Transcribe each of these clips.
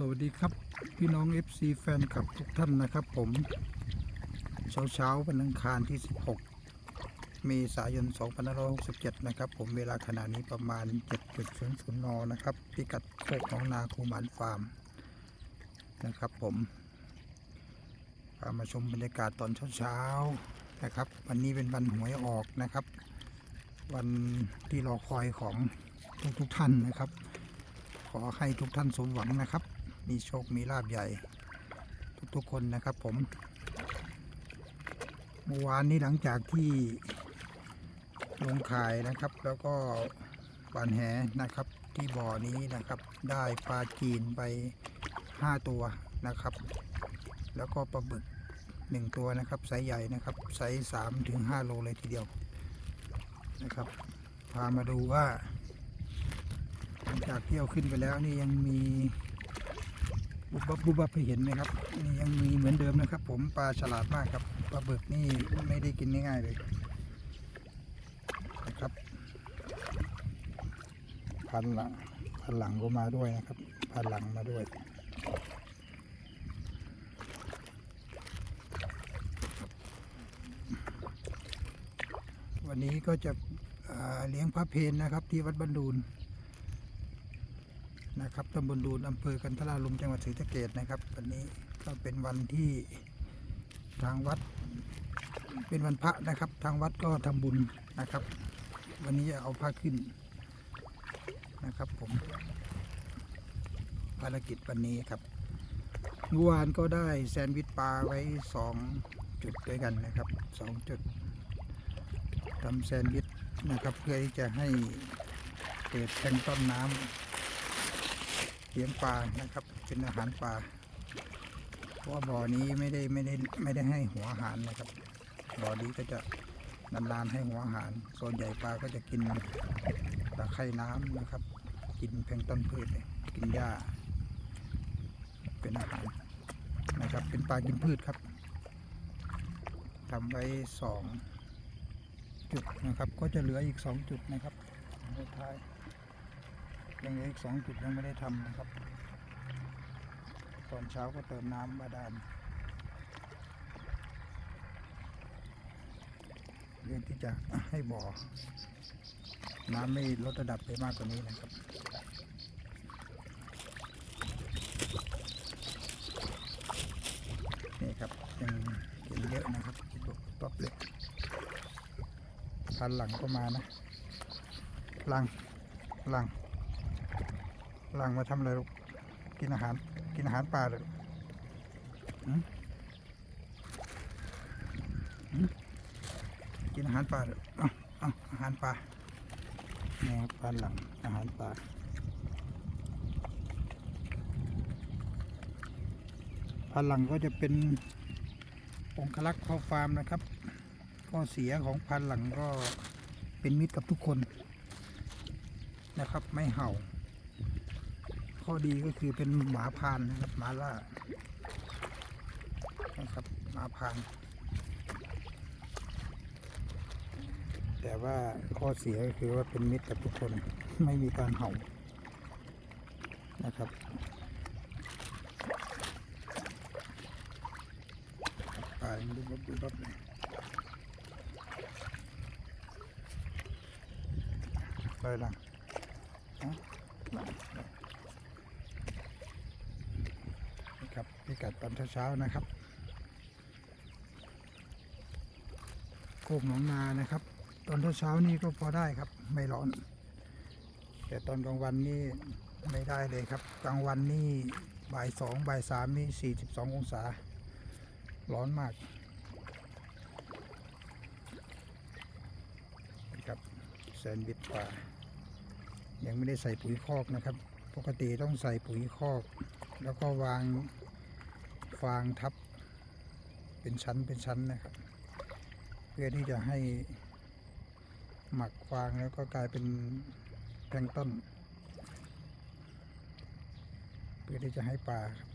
สวัสดีครับพี่น้อง FC แฟนคลับทุกท่านนะครับ ผมเช้าเช้าๆวันอังคารที่ 16 เมษายน 2567 นะครับ ผมเวลาขณะนี้ประมาณ 7.00นนะครับพิกัดโคกของนาคูหมันฟาร์มนะครับ ผมพามาชมบรรยากาศตอนเช้าๆนะครับ วันนี้เป็นวันหวยออกนะครับ วันที่รอคอยของทุกๆท่านนะครับขอให้ทุกท่านสมหวังนะครับ มีโชคมีลาบใหญ่ ทุกๆคนนะครับ ผม เมื่อวานนี้หลังจากที่ลงขายนะครับ แล้วก็หวานแหนะครับ ที่บ่อนี้นะครับ ได้ปลาจีนไป 5 ตัวนะครับ แล้วก็ปลาบึก 1 ตัวนะครับไซส์ใหญ่นะครับไซส์3ถึง5โลเลยทีเดียวนะครับ พามาดูว่า หลังจากเที่เอาขึ้นไปแล้วนี่ยังมี บุบบับบุบบับให้เห็นไหมครับนี่ยังมีเหมือนเดิมนะครับ ผมปลาฉลาดมากครับปลาเบึกนี่ไม่ได้กินง่ายๆเลยนะครับ พันหลังพันหลังก็มาด้วยนะครับ พันหลังมาด้วยวันนี้ก็จะเลี้ยงพระเพนนะครับ ที่วัดบันดูล นะครับตำบลดูนอำเภอกันทราลมจังหวัดศรีสะเกดนะครับ วันนี้ก็เป็นวันที่ทางวัด เป็นวันพระนะครับ ทางวัดก็ทำบุญนะครับ วันนี้จะเอาพระขึ้นนะครับผมภารกิจวันนี้ครับเมื่อวานก็ได้แซนด์วิชปลาไว้สองจุดด้วยกันนะครับสองจุดทำแซนด์วิชนะครับ เพื่อที่จะให้เกิดแทงต้นน้ำ ลี้ยงปลานะครับ เป็นอาหารปลาเพราะว่าบ่อนี้ไม่ได้ไม่ได้ไม่ได้ให้หัวอาหารนะครับ บ่อนี้ก็จะนานๆให้หัวอาหารส่วนใหญ่ปลาก็จะกินตะไคร่น้ำนะครับ กินแพลงต้นพืชกินหญ้า เป็นอาหารนะครับ เป็นปลากินพืชครับทำไว้สองจุดนะครับ ก็จะเหลืออีกสองจุดนะครับท้าย ยังเหลืออีกสองจุดยังไม่ได้ทำนะครับ ตอนเช้าก็เติมน้ำบาดาลเรื่องที่จะให้บ่อ น้ำไม่ลดระดับไปมากกว่านี้นะครับนี่ครับยังเห็นเยอะนะครับป๊อปเล็กพันหลังก็มานะหลัง หลังมาทำอะไรลูก กินอาหาร กินอาหารปลาเลยกินอาหารปลาเลยอาหารปลานี่ครับปลาหลัง อาหารปลาปลาหลังก็จะเป็นองคลักษ์ข้าฟาร์มนะครับ ข้อเสียของพันหลังก็เป็นมิตรกับทุกคนนะครับ ไม่เห่า ข้อดีก็คือเป็นหมาพานนะครับหมาล่านะครับหมาพาน แต่ว่าข้อเสียก็คือว่าเป็นมิตรกับทุกคนไม่มีการเห่านะครับปลายังดูบับดูบับเลยไปละฮะหลัง นี่ครับ พิกัดตอนเช้าๆนะครับโคกหนองนานะครับ ตอนเช้าๆนี่ก็พอได้ครับ ไม่ร้อน แต่ตอนกลางวันนี่ไม่ได้เลยครับ กลางวันนี่บ่ายสองบ่ายสามนี่สี่สิบสององศา ร้อนมากนครับแซนด์วิชปลายังไม่ได้ใส่ปุ๋ยคอกนะครับ ปกติต้องใส่ปุ๋ยคอก แล้วก็วาง ฟางทับ เป็นชั้นเป็นชั้นนะครับ เพื่อที่จะให้หมักฟางแล้วก็กลายเป็นแพลงต้น เพื่อที่จะให้ปลาครับ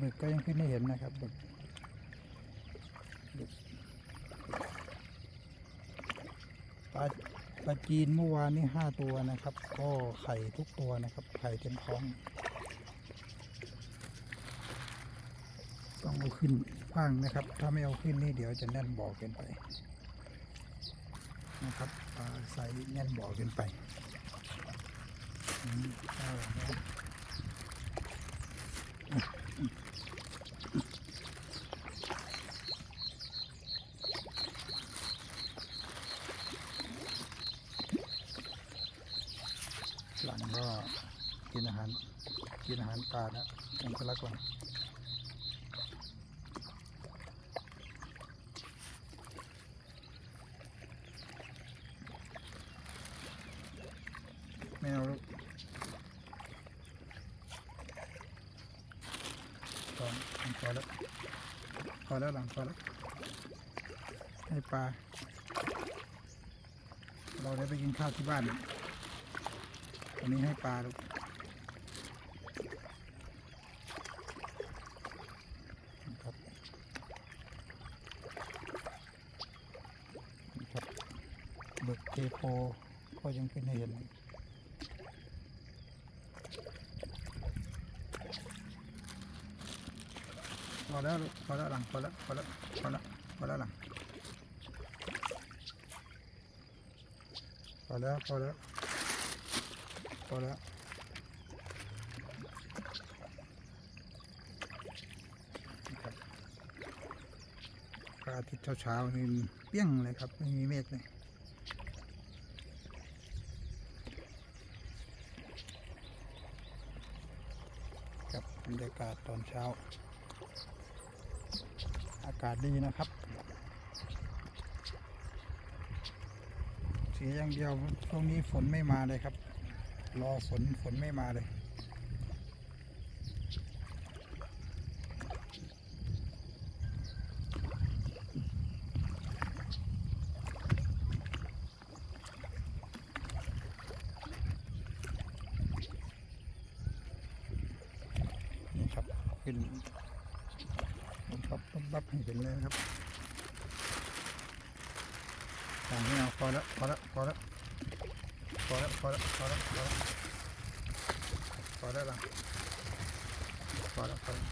บึกก็ยังขึ้นให้เห็นนะครับบึกบึกปลาปลาจีนเมื่อวานนี้ห้าตัวนะครับ ก็ไข่ทุกตัวนะครับ ไข่เต็มท้อง ต้องเอาขึ้นบ้างนะครับ ถ้าไม่เอาขึ้นนี่เดี๋ยวจะแน่นบ่อเกินไป นะครับปลาใส่แน่นบ่อเกินไปอืมเอาละหลัง ก็กินอาหารกินอาหารปลาแล้วยังก็รักก่อนไม่ลูกพอพอแล้วพอแล้วหลังพอแล้วให้ปลาเราได้ไปกินข้าวที่บ้าน วันนี้ให้ปลาลูกครับครับบึกเทโพก็ยังขึ้นให้เห็นพอแล้วลูกพอแล้วหลังพอแล้วพอแล้วพอแล้วพอแล้วหลังพอแล้วพอแล้ว พอแล้วพระอาทิตย์เช้าๆนี่เปี้ยงเลยครับ ไม่มีเมฆเลยครับบรรยากาศตอนเช้า อากาศดีนะครับเสียอย่างเดียวช่วงนี้ฝนไม่มาเลยครับ รอฝนฝนไม่มาเลย นี่ครับ ขึ้นบับบับบับบับให้เห็นเลยครับทางนี้เอาพอแล้วพอแล้วพอแล้ว พอแล้วพอแล้วพอแล้วพอแล้วพอแล้วล่ะพอแล้วพอแล้ว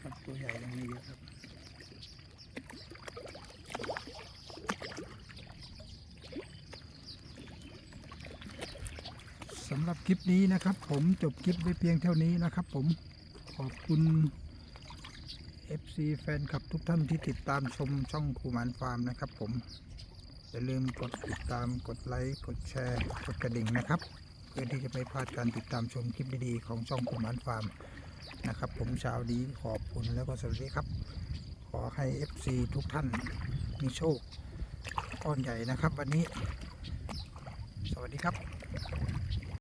ครับตัวใหญ่ยังมีเยอะครับ สำหรับคลิปนี้นะครับ ผมจบคลิปไว้เพียงเท่านี้นะครับ ผมขอบคุณ FC แฟนคลับทุกท่านที่ติดตามชมช่องคูหมานฟาร์มนะครับ ผมอย่าลืมกดติดตามกดไลค์กดแชร์กดกระดิ่งนะครับ เพื่อที่จะไม่พลาดการติดตามชมคลิปดีๆของช่องคูหมานฟาร์มนะครับ ผมเช้านี้ขอบคุณแล้วก็สวัสดีครับ ขอให้ FC ทุกท่านมีโชคก้อนใหญ่นะครับ วันนี้ สวัสดีครับ